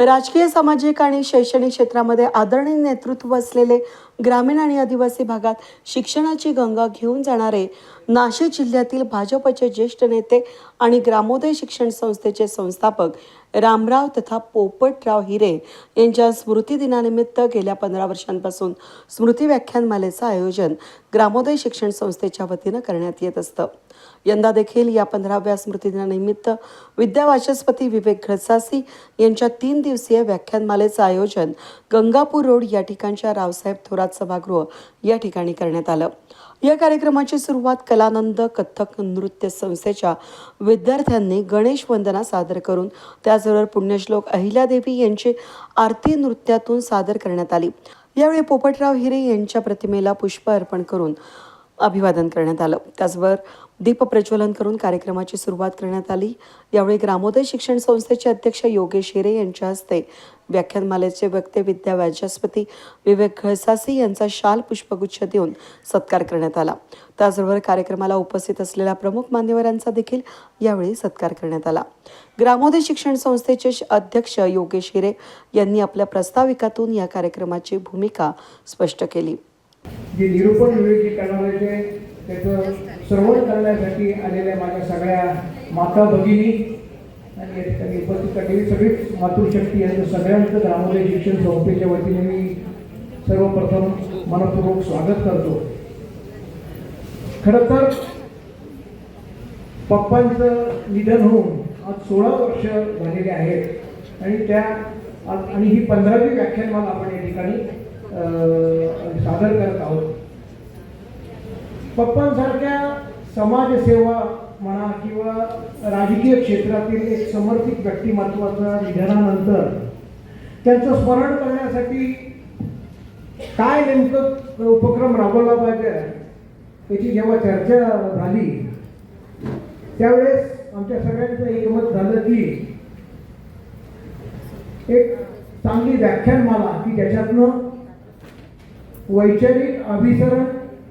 राजकीय सामाजिक आणि शैक्षणिक क्षेत्रामध्ये आदरणीय नेतृत्व असलेले ग्रामीण आणि आदिवासी भागात शिक्षणाची गंगा घेऊन जाणारे नाशिक जिल्ह्यातील भाजपचे ज्येष्ठ नेते आणि ग्रामोदय शिक्षण संस्थेचे संस्थापक रामराव तथा पोपटराव हिरे यांच्या स्मृतिदिनानिमित्त गेल्या पंधरा वर्षांपासून स्मृती व्याख्यानमालेचं आयोजन ग्रामोदय शिक्षण संस्थेच्या वतीनं करण्यात येत असतं. यंदा देखील या पंधराव्या स्मृतिदिनानिमित्त विद्यावाचस्पती विवेक घडसासी यांच्या तीन दिवसीय व्याख्यानमालेचं आयोजन गंगापूर रोड या ठिकाणच्या रावसाहेब थोरात सभागृह या ठिकाणी करण्यात आलं. या कार्यक्रमाची सुरुवात कलानंद कथ्थक नृत्य संस्थेच्या विद्यार्थ्यांनी गणेश वंदना सादर करून त्याचबरोबर पुण्यश्लोक अहिल्यादेवी यांची आरती नृत्यातून सादर करण्यात आली. यावेळी पोपटराव हिरे यांच्या प्रतिमेला पुष्प अर्पण करून अभिवादन करण्यात आलं. त्याचबरोबर दीप प्रज्वलन करून कार्यक्रमाची सुरुवात करण्यात आली. यावेळी ग्रामोदय शिक्षण संस्थेचे अध्यक्ष योगेश हिरे यांच्या हस्ते व्याख्यानमालेचे वक्ते विद्या वाचस्पती विवेक घळसासी यांचा शाल पुष्पगुच्छ देऊन सत्कार करण्यात आला. त्याचबरोबर कार्यक्रमाला उपस्थित असलेल्या प्रमुख मान्यवरांचा देखील यावेळी सत्कार करण्यात आला. ग्रामोदय शिक्षण संस्थेचे अध्यक्ष योगेश हिरे यांनी आपल्या प्रस्ताविकातून या कार्यक्रमाची भूमिका स्पष्ट केली. निरूपण त्याचं श्रवण करण्यासाठी आलेल्या माझ्या सगळ्या माता भगिनी आणि या ठिकाणी उपस्थित असलेली सगळीच मातृशक्ती यांचं सगळ्यांचं ग्रामोदय शिक्षण संस्थेच्या वतीने मी सर्वप्रथम मनपूर्वक स्वागत करतो. खरं तर पप्पांचं निधन होऊन आज सोळा वर्ष झालेले आहेत. आणि त्या आणि ही पंधरावी व्याख्यानमाला आपण या ठिकाणी अं, सादर करत आहोत पप्पांसारख्या समाजसेवा म्हणा किंवा राजकीय क्षेत्रातील एक समर्पित व्यक्तिमत्वाच्या निधनानंतर त्यांचं स्मरण करण्यासाठी काय नेमकं उपक्रम राबवला पाहिजे त्याची जेव्हा चर्चा झाली त्यावेळेस आमच्या सगळ्यांचं एकमत झालं की एक चांगली व्याख्यानमाला की ज्याच्यातनं वैचारिक अभिसरण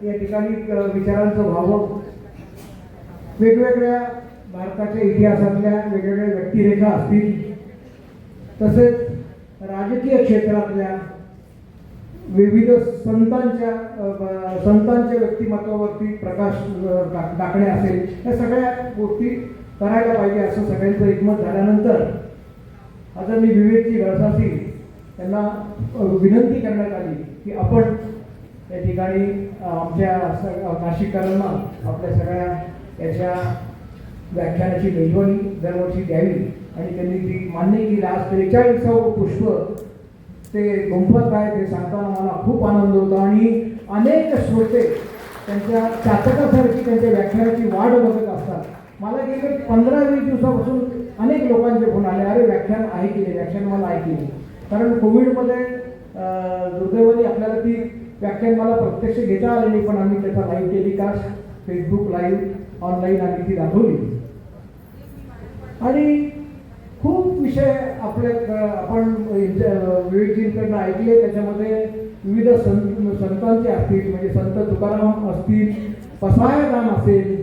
या ठिकाणी विचारांचं व्हावं वेगवेगळ्या भारताच्या इतिहासातल्या वेगवेगळ्या व्यक्तिरेखा असतील तसेच राजकीय क्षेत्रातल्या विविध संतांच्या संतांच्या व्यक्तिमत्वावरती प्रकाश टाकणे असेल या सगळ्या गोष्टी करायला पाहिजे असं सगळ्यांचं एकमत झाल्यानंतर आता मी विवेकजी गळसासी यांना विनंती करण्यात आली की आपण या ठिकाणी आमच्या नाशिककरांना आपल्या सगळ्या याच्या व्याख्यानाची मेजवानी दरवर्षी द्यावी. आणि त्यांनी ती मान्य केली आज त्रेचाळीसावं पुष्प ते गुंफत आहे ते सांगताना मला खूप आनंद होता. आणि अनेक श्रोते त्यांच्या चातकासारखी त्यांच्या व्याख्यानाची वाट बघत असतात. मला गेले पंधरा वीस दिवसापासून अनेक लोकांचे फोन आले अरे व्याख्यान ऐकले व्याख्यान मला ऐकले. कारण कोविडमध्ये दुर्दैवाने आपल्याला ती व्याख्यान मला प्रत्यक्ष घेता आले नाही पण आम्ही त्याचा live telecast Facebook live online आम्ही ती दाखवली. आणि खूप विषय आपल्या आपण अं, विवेकजींकडनं ऐकले त्याच्यामध्ये विविध संत संतांचे असतील म्हणजे संत तुकाराम असतील पसायदान असेल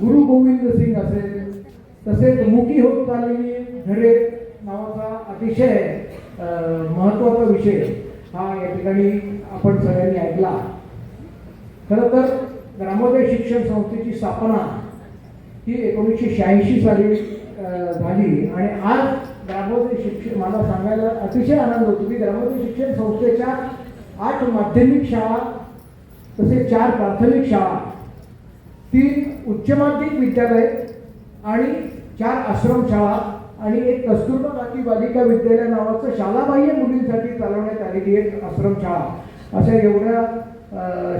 गुरु गोविंद सिंग असेल तसेच मुखी होत चाललेली घरे नावाचा अतिशय महत्त्वाचा विषय हा या ठिकाणी आपण सगळ्यांनी ऐकला. खरं तर ग्रामोदय शिक्षण संस्थेची स्थापना ही एकोणीसशे शहाऐंशी साली झाली आणि आज ग्रामोदय शिक्षण मला सांगायला अतिशय आनंद होतो की ग्रामोदय शिक्षण संस्थेच्या आठ माध्यमिक शाळा तसेच चार प्राथमिक शाळा तीन उच्च माध्यमिक विद्यालय आणि चार आश्रमशाळा आणि एक कस्तुरबा गांधी बालिका विद्यालय नावाचं शालाबाह्य मुलींसाठी चालवण्यात आलेली एक आश्रमशाळा अशा एवढ्या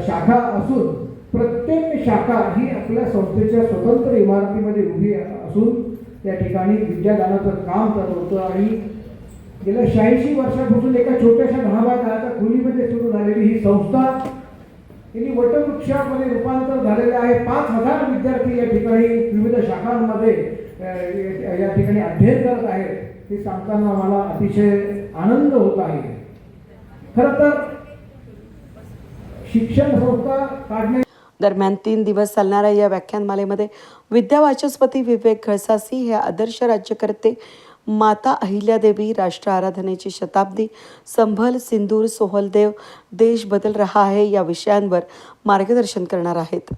शाखा असून प्रत्येक शाखा ही आपल्या संस्थेच्या स्वतंत्र इमारतीमध्ये उभी असून त्या ठिकाणी विद्यादानाचं काम चालू होतं आणि गेल्या शहाऐंशी वर्षापासून एका छोट्याशा महाभागाच्या खोलीमध्ये सुरू झालेली ही संस्था यांनी वटवृक्षामध्ये रूपांतर झालेलं आहे. पाच हजार विद्यार्थी या ठिकाणी विविध शाखांमध्ये या ठिकाणी अध्ययन करत आहेत. हे सांगताना मला अतिशय आनंद होत आहे. खरं तर शिक्षण संस्था काढणे दरम्यान तीन दिवस चालणाऱ्या या व्याख्यानमालेमध्ये विद्या वाचस्पती विवेक घळसासी हे आदर्श राज्यकर्ते माता अहिल्यादेवी राष्ट्र आराधनेची शताब्दी संभल सिंदूर सोहलदेव देश बदल रहा आहे या विषयांवर मार्गदर्शन करणार आहेत.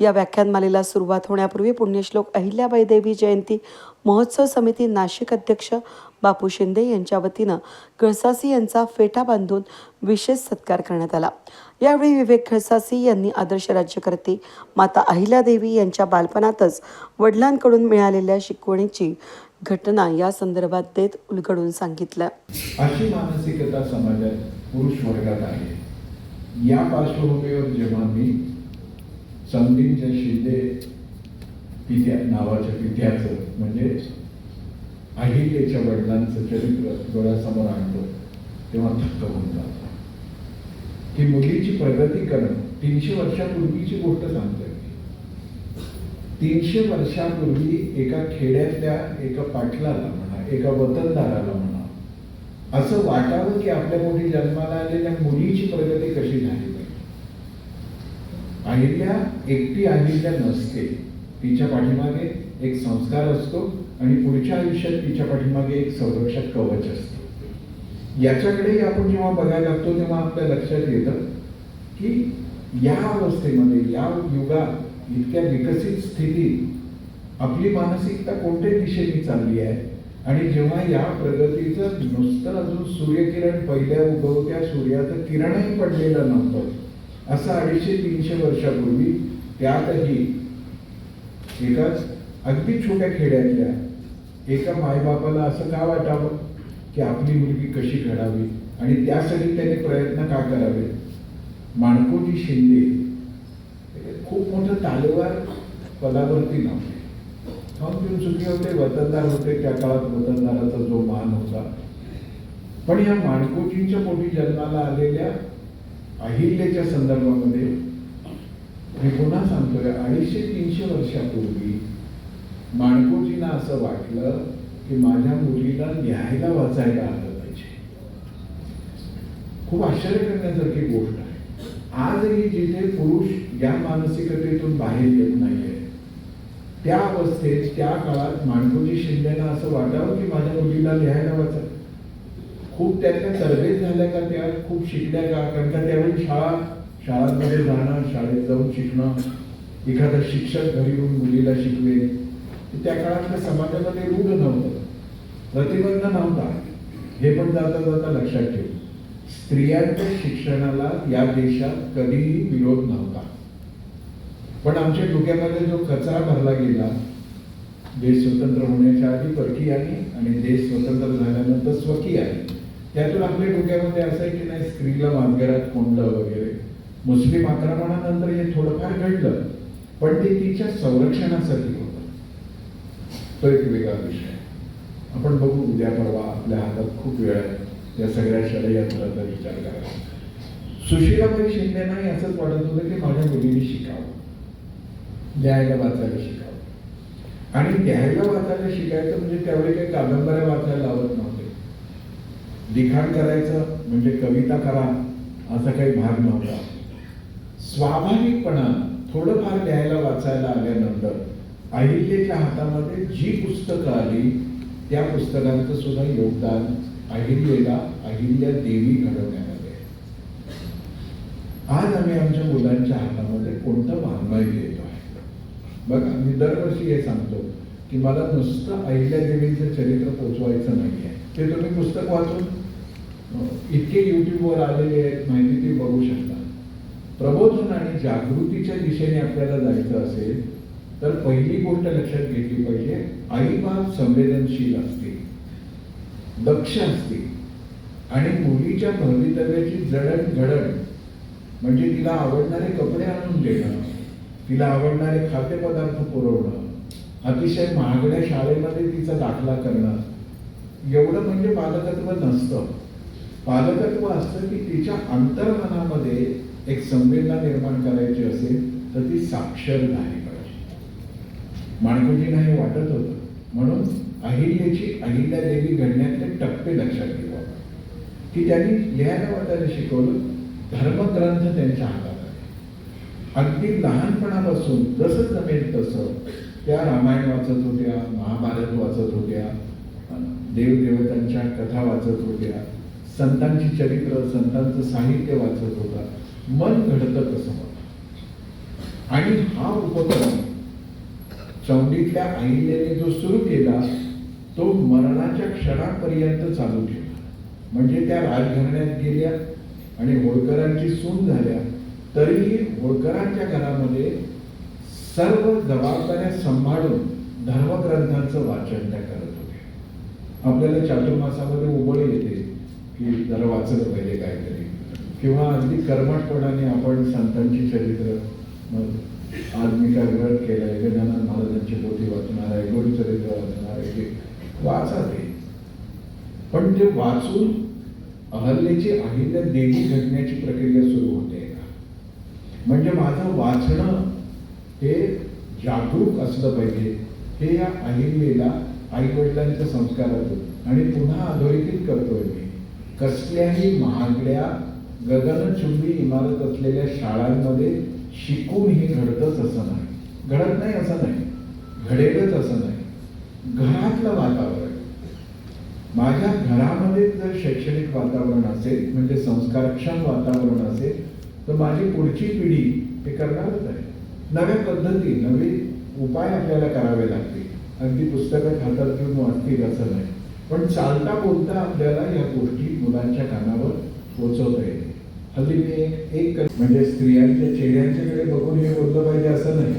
या व्याख्यानमालेला सुरुवात होण्यापूर्वी पुण्यश्लोक अहिल्याबाई देवी जयंती महोत्सव समिती नाशिक अध्यक्ष बापू शिंदे यांच्या वतीनं खळसासी यांचा फेटा बांधून विशेष सत्कार करण्यात आला. यावेळी विवेक खळसासी यांनी आदर्श राज्यकर्ते माता अहिल्यादेवी यांच्या बालपणातच वडिलांकडून मिळालेल्या शिकवणीची घटना या संदर्भात देत उलगडून सांगितलं. अशी मानसिकता समाजात पुरुष वर्गात आहे. या पार्श्वभूमीवर जेव्हा मी समधींच्या शिंदे नावाच्या पित्याचं म्हणजे अहिल्याच्या वडिलांचं चरित्र डोळ्यासमोर आणतो तेव्हा थक्क होऊन जातो. की मुलीची प्रगती करणं तीनशे वर्षापूर्वीची गोष्ट सांगतोय तीनशे वर्षापूर्वी एका खेड्यातल्या एका पाटलाला म्हणा एका वतनदाराला म्हणा असं वाटावं की आपल्या मोठी जन्माला आलेल्या मुलीची प्रगती कशी झाली पाहिजे. अहिल्या एकटी अहिल्या नसते. तिच्या पाठीमागे एक संस्कार असतो. आणि पुढच्या आयुष्यात तिच्या पाठीमागे एक संरक्षक कवच असतो. याच्याकडेही आपण जेव्हा बघायला लागतो तेव्हा आपल्या लक्षात येतं की या अवस्थेमध्ये या युगात इतक्या विकसित स्थितीत आपली मानसिकता कोणत्या दिशेने चालली आहे? आणि जेव्हा या प्रगतीचं नुसतं अजून सूर्यकिरण पहिल्या उगवत्या सूर्याचं किरणही पडलेलं नव्हतं असं अडीचशे तीनशे वर्षापूर्वी त्यातही एकाच अगदी छोट्या खेड्यातल्या एका मायबापाला असं का वाटावं की आपली मुलगी कशी घडावी आणि त्यासाठी त्याने प्रयत्न का करावे? माणकोजी शिंदे खूप मोठं तालेवार पदावरती नव्हते. खाऊन सुखी होते वतनदार होते त्या काळात वतनदाराचा जो मान होता. पण या माणकोजींच्या पोटी जन्माला आलेल्या अहिल्याच्या संदर्भामध्ये मी पुन्हा सांगतोय अडीचशे तीनशे वर्षापूर्वी माणकोजींना असं वाटलं की माझ्या मुलीला लिहायला वाचायला आलं पाहिजे. खूप आश्चर्य करण्यासारखी गोष्ट आहे. आजही जिथे पुरुष या मानसिकतेतून बाहेर येत नाहीये त्या अवस्थेत त्या काळात माणकोजी शिंदेना असं वाटावं की माझ्या मुलीला लिहायला वाचा खूप त्यांच्या तरबेज झाल्या का त्या खूप शिकल्या का? कारण का त्यावेळी शाळा शाळांमध्ये जाणं शाळेत जाऊन शिकणं एखादा शिक्षक घरी येऊन मुलीला शिकवेल. त्या काळातल्या समाजामध्ये रूढ नव्हतं. प्रतिबंध नव्हता. हे पण जाता जाता लक्षात ठेव. स्त्रियांच्या शिक्षणाला या देशात कधीही विरोध नव्हता. पण आमच्या डोक्यामध्ये जो कचरा भरला गेला देश स्वतंत्र होण्याच्या आधी परकी आहे आणि देश स्वतंत्र झाल्यानंतर स्वकीयाने त्यातून आपल्या डोक्यामध्ये असं आहे की नाही स्त्रीला मानगरात कोंडलं वगैरे. मुस्लिम आक्रमणानंतर हे थोडंफार घडलं. पण ते तिच्या संरक्षणासाठी तो एक वेगळा विषय आपण बघू उद्या परवा आपल्या हातात खूप वेळ आहे. या सगळ्या षडयंत्राचा विचार करायला सुशीलाबाई शिंदेनाही असंच वाटत होतं की माझ्या मुलीने शिकावं. लिहायला वाचायला शिकावं. आणि लिहायला वाचायला शिकायचं म्हणजे त्यावेळी काही कादंबऱ्या वाचायला लावत नव्हते. लिखाण करायचं म्हणजे कविता करा असा काही भाग नव्हता. स्वाभाविकपणा थोडंफार लिहायला वाचायला आल्यानंतर अहिल्याच्या हातामध्ये जी पुस्तकं आली त्या पुस्तकांचं सुद्धा योगदान अहिल्याला अहिल्या देवी घडवण्यामध्ये. आज आम्ही आमच्या मुलांच्या हातामध्ये कोणतं वाङ्मय देतो आहे? बघा मी दरवर्षी हे सांगतो की मला नुसतं अहिल्या देवीचं चरित्र पोचवायचं नाही आहे ते तुम्ही पुस्तक वाचून इतके युट्यूबवर आलेले आहेत माहिती ते बघू शकता. प्रबोधन आणि जागृतीच्या दिशेने आपल्याला जायचं असेल तर पहिली गोष्ट लक्षात घेतली पाहिजे आई बाप संवेदनशील असतील दक्ष असतील आणि मुलीच्या भवितव्याची जडणघडण म्हणजे तिला आवडणारे कपडे आणून देणं तिला आवडणारे खाद्यपदार्थ पुरवणं अतिशय महागड्या शाळेमध्ये तिचा दाखला करणं एवढं म्हणजे पालकत्व नसतं. पालकत्व असतं की तिच्या अंतर्मनामध्ये एक संवेदना निर्माण करायची असेल तर ती साक्षर नाही. माणकोजींना हे वाटत होतं. म्हणून अहिल्याची अहिल्या देवी घडण्यातले टप्पे लक्षात घेऊ की त्यांनी लिहायला वाचायला शिकवलं. धर्मग्रंथ त्यांच्या हातात आले अगदी लहानपणापासून जसं जमेल तसं त्या रामायण वाचत होत्या महाभारत वाचत होत्या देवदेवतांच्या कथा वाचत होत्या संतांची चरित्र संतांचं साहित्य वाचत होता. मन घडतं तसं. होतं आणि हा उपक्रम चौंडीतल्या अहिल्याने जो सुरू केला तो मरणाच्या क्षणापर्यंत चालू ठेवला. म्हणजे त्या राजघराण्यात गेल्या आणि होळकरांची सून झाल्या. तरीही होळकरांच्या घरामध्ये सर्व जबाबदाऱ्या सांभाळून धर्मग्रंथांचं वाचन त्या करत होत्या. आपल्याला चातुर्मासामध्ये उबळ येते की जरा वाचलं पाहिजे काहीतरी. किंवा अगदी कर्मठपणाने आपण संतांची चरित्र मग आज मी काय व्रत केलंय गजानन महाराजांची पोथी वाचणार आहे गुरुचरित्र वाचणार आहे वाचा ते पण ते वाचून अहल्याची अहिल्या देवी घडण्याची प्रक्रिया सुरू होते. का म्हणजे माझं वाचणं हे जागरूक असलं पाहिजे. हे या अहिल्याला आई वडिलांच्या संस्कारातून आणि पुन्हा अधोरेखित करतोय मी. कसल्याही महागड्या गगनचुंबी इमारत असलेल्या शाळांमध्ये शिकून हे घडतच असं नाही. घडत नाही असं नाही. घडेलच असं नाही. घरातलं वातावरण. माझ्या घरामध्ये जर शैक्षणिक वातावरण असेल म्हणजे संस्कारक्षम वातावरण असेल तर माझी पुढची पिढी हे करणारच आहे. नव्या पद्धती नवे उपाय आपल्याला करावे लागतील. अगदी पुस्तकं हातात घेऊन वाटतील असं नाही. पण चालता बोलता आपल्याला या गोष्टी मुलांच्या कानावर पोचवता येईल अगदी मी एक एक म्हणजे स्त्रियांच्या चेहऱ्यांच्याकडे बघून हे बोललं पाहिजे असं नाही.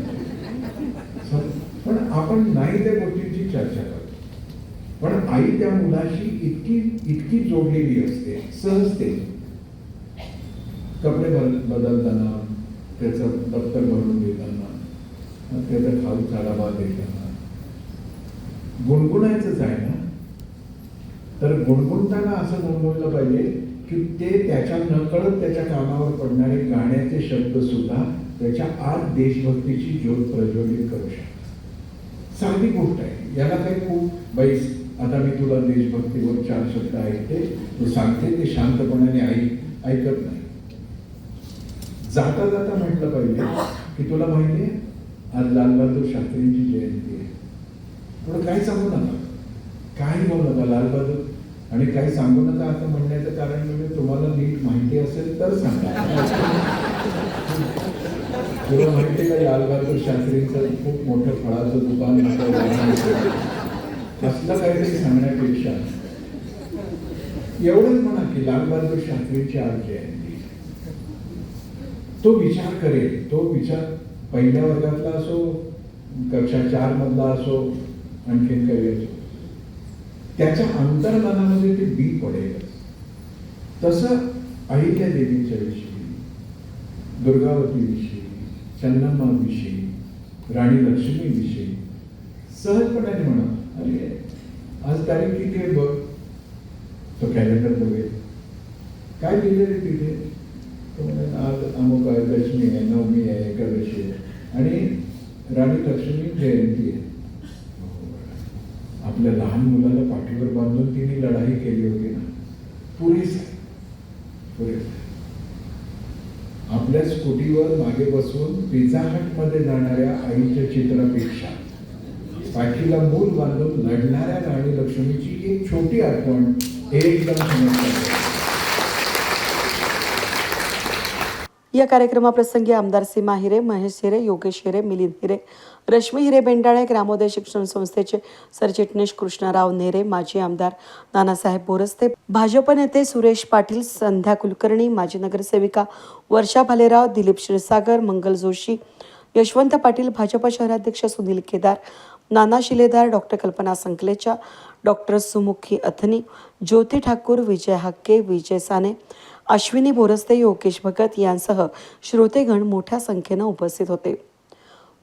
पण आपण नाही त्या गोष्टींची चर्चा करतो. पण आई त्या मुलाशी इतकी इतकी जोडलेली असते सहजते कपडे बदल बदलताना त्याचं दप्तर भरून देताना त्याचा खाऊ डबा देताना. गुणगुणायचंच आहे ना? तर गुणगुणताना असं गुणगुणलं पाहिजे की ते त्याच्या नकळत त्याच्या कानावर पडणारे गाण्याचे शब्द सुद्धा त्याच्या आत देशभक्तीची ज्योत प्रज्वलित करू शकतात. साधी गोष्ट आहे. याला काही खूप बैस आता मी तुला देशभक्तीवर चार शब्द ऐकते. तू सांगते ते शांतपणाने ऐक ऐकत नाही. जाता जाता म्हटलं पाहिजे की तुला माहिती आहे आज लालबहादूर शास्त्रींची जयंती आहे. पुढे काय सांगू नका? काही बोलू नका. लालबहादूर आणि काही सांगू नका असं म्हणण्याचं कारण म्हणजे तुम्हाला नीट माहिती असेल तर सांगा. तुला माहिती का का लालबहादूर शास्त्रींचं खूप मोठं फळाचं दुकान असलं काहीतरी सांगण्यापेक्षा. एवढंच म्हणा की लालबहादूर शास्त्रींची आज जयंती तो विचार करेल. तो विचार पहिल्या वर्गातला असो कक्षा चार मधला असो आणखीन काही असो. त्याच्या अंतर्मनामध्ये ते बी पडेल तसं अहिल्या देवीच्या विषयी दुर्गावतीविषयी चन्नम्माविषयी राणी लक्ष्मीविषयी सहजपणाने म्हणा अरे आज तारीख किती आहे बघ? तो कॅलेंडर बघेल काय दिलं आहे तिथे? तो म्हणे, आज अमुक आहे दशमी आहे नवमी आहे एकादशी आहे. आणि राणी लक्ष्मी जयंती आहे. आपल्या लहान मुलाला पाठीवर बांधून तिने लढाई केली होती ना. पुरेस आहे. पुरेस आहे. आपल्या स्कूटीवर मागे बसून पिझ्झा हटमध्ये जाणाऱ्या आईच्या चित्रापेक्षा पाठीला मूल बांधून लढणाऱ्या राणी लक्ष्मीची एक छोटी आठवण एकदम समजतात या कार्यक्रमाप्रसंगी आमदार सीमा हिरे महेश हिरे योगेश हिरे मिलिंद हिरे रश्मी हिरे बेंडाळे ग्रामोदय शिक्षण संस्थेचे सरचिटणीस कृष्णराव नेरे माजी आमदार नानासाहेब बोरस्ते भाजप नेते सुरेश पाटील संध्या कुलकर्णी माजी नगरसेविका वर्षा भालेराव दिलीप क्षीरसागर मंगल जोशी यशवंत पाटील भाजप शहराध्यक्ष सुनील केदार नाना शिलेदार डॉक्टर कल्पना संकलेचा डॉक्टर सुमुखी अथनी ज्योती ठाकूर विजय हक्के विजय साने अश्विनी बोरस्ते योगेश भगत यांसह श्रोतेगण मोठ्या संख्येनं उपस्थित होते.